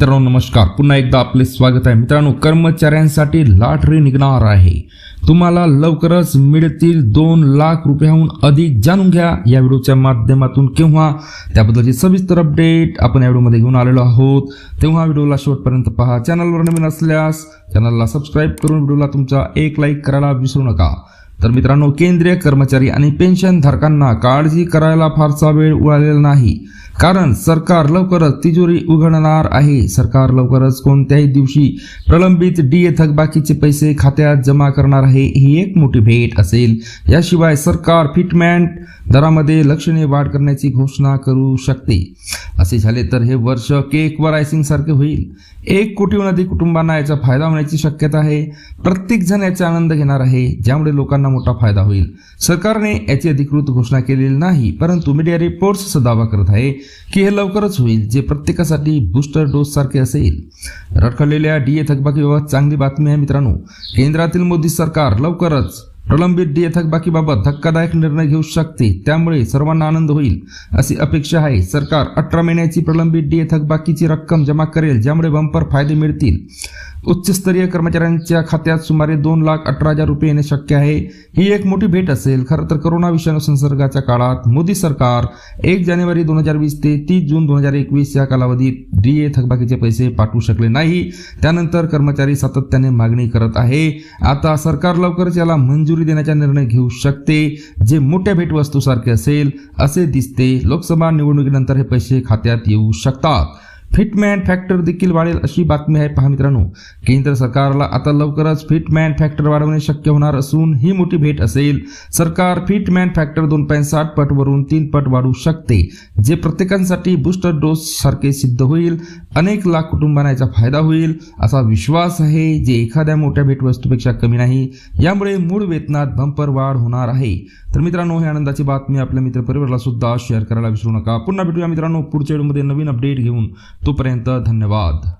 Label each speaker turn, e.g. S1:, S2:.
S1: मित्रांनो नमस्कार. पुन्हा एकदा आपले स्वागत आहे. मित्रांनो कर्मचाऱ्यांसाठी लॉटरी निघणार आहे. तुम्हाला लवकरच मिळतील दोन लाख रुपयाहून अधिक जाणून घ्या या व्हिडिओच्या माध्यमातून. किंवा त्याबद्दलची सविस्तर अपडेट आपण या व्हिडिओमध्ये घेऊन आलेलो आहोत. तेव्हा व्हिडिओला शेवटपर्यंत पहा. चॅनलवर नवीन असल्यास चॅनलला सबस्क्राईब करून व्हिडिओला तुमचा एक लाईक करायला विसरू नका. तर मित्रांनो केंद्रीय कर्मचारी आणि पेन्शन धारकांना काळजी करायला फारसा वेळ उळालेला नाही. कारण सरकार लवकरच तिजोरी उघडणार आहे. सरकार लवकरच कोणत्याही दिवशी प्रलंबित डीए थकबाकीचे पैसे खात्यात जमा करणार आहे ही एक मोठी भेट असेल. याशिवाय सरकार फिटमॅन दरामध्ये लक्षणीय वाढ करण्याची घोषणा करू शकते. असे झाले तर हे वर्ष केकवर आयसिंग सारखे होईल. एक कोटीहून अधिक कुटुंबांना याचा फायदा होण्याची शक्यता आहे. प्रत्येक जण याचा आनंद घेणार आहे ज्यामुळे लोकांना मोठा फायदा होईल. सरकारने याची अधिकृत घोषणा केलेली नाही परंतु मीडिया रिपोर्ट्स असा दावा करत आहे की हे लवकरच होईल जे प्रत्येकासाठी बूस्टर डोस सारखे असेल. रखडलेल्या डीए थकबाकीबाबत चांगली बातमी आहे मित्रांनो. केंद्रातील मोदी सरकार लवकरच प्रलंबित डीए थकबाकीबाबत धक्कादायक निर्णय घेऊ शकते. त्यामुळे सर्वांना आनंद होईल अशी अपेक्षा आहे. सरकार अठरा महिन्याची प्रलंबित डीए थकबाकीची रक्कम जमा करेल ज्यामुळे बंपर फायदे मिळतील. उच्चस्तरीय कर्मचाऱ्यांच्या खात्यात सुमारे दोन लाख अठरा हजार रुपये येणे शक्य आहे. ही एक मोठी भेट असेल. खरं तर करोना विषाणू संसर्गाच्या काळात मोदी सरकार एक जानेवारी दोन हजार वीस ते तीस जून दोन हजार एकवीस या कालावधीत डी ए थकबाकीचे पैसे पाठवू शकले नाही. त्यानंतर कर्मचारी सातत्याने मागणी करत आहे. आता सरकार लवकरच याला मंजुरी देण्याचा निर्णय घेऊ शकते. जे मोठ्या भेटवस्तूसारखे असेल असे दिसते. लोकसभा निवडणुकीनंतर हे पैसे खात्यात येऊ शकतात. फिटमॅन फॅक्टर देखील वाढेल अशी बातमी आहे. पहा मित्रांनो केंद्र सरकारला आता लवकरच फिटमॅन फॅक्टर वाढवणे शक्य होणार असून ही मोठी भेट असेल. सरकार फिटमॅन फॅक्टर दोन पॉईंट साठ पट वरून तीन पट वाढवू शकते जे प्रत्येकांसाठी बूस्टर डोस सारखे सिद्ध होईल. अनेक लाख कुटुंबांना याचा फायदा होईल. असा विश्वास आहे जे एखाद्या मोठ्या भेटवस्तूपेक्षा कमी नाही. यामुळे मूळ वेतनात बंपर वाढ होणार आहे. तर मित्रांनो ही आनंदाची बातमी आपल्या मित्रपरिवाराला सुद्धा शेअर करायला विसरू नका. पुन्हा भेटूया मित्रांनो पुढच्या व्हिडिओमध्ये नवीन अपडेट घेऊन. तोपर्यंत धन्यवाद.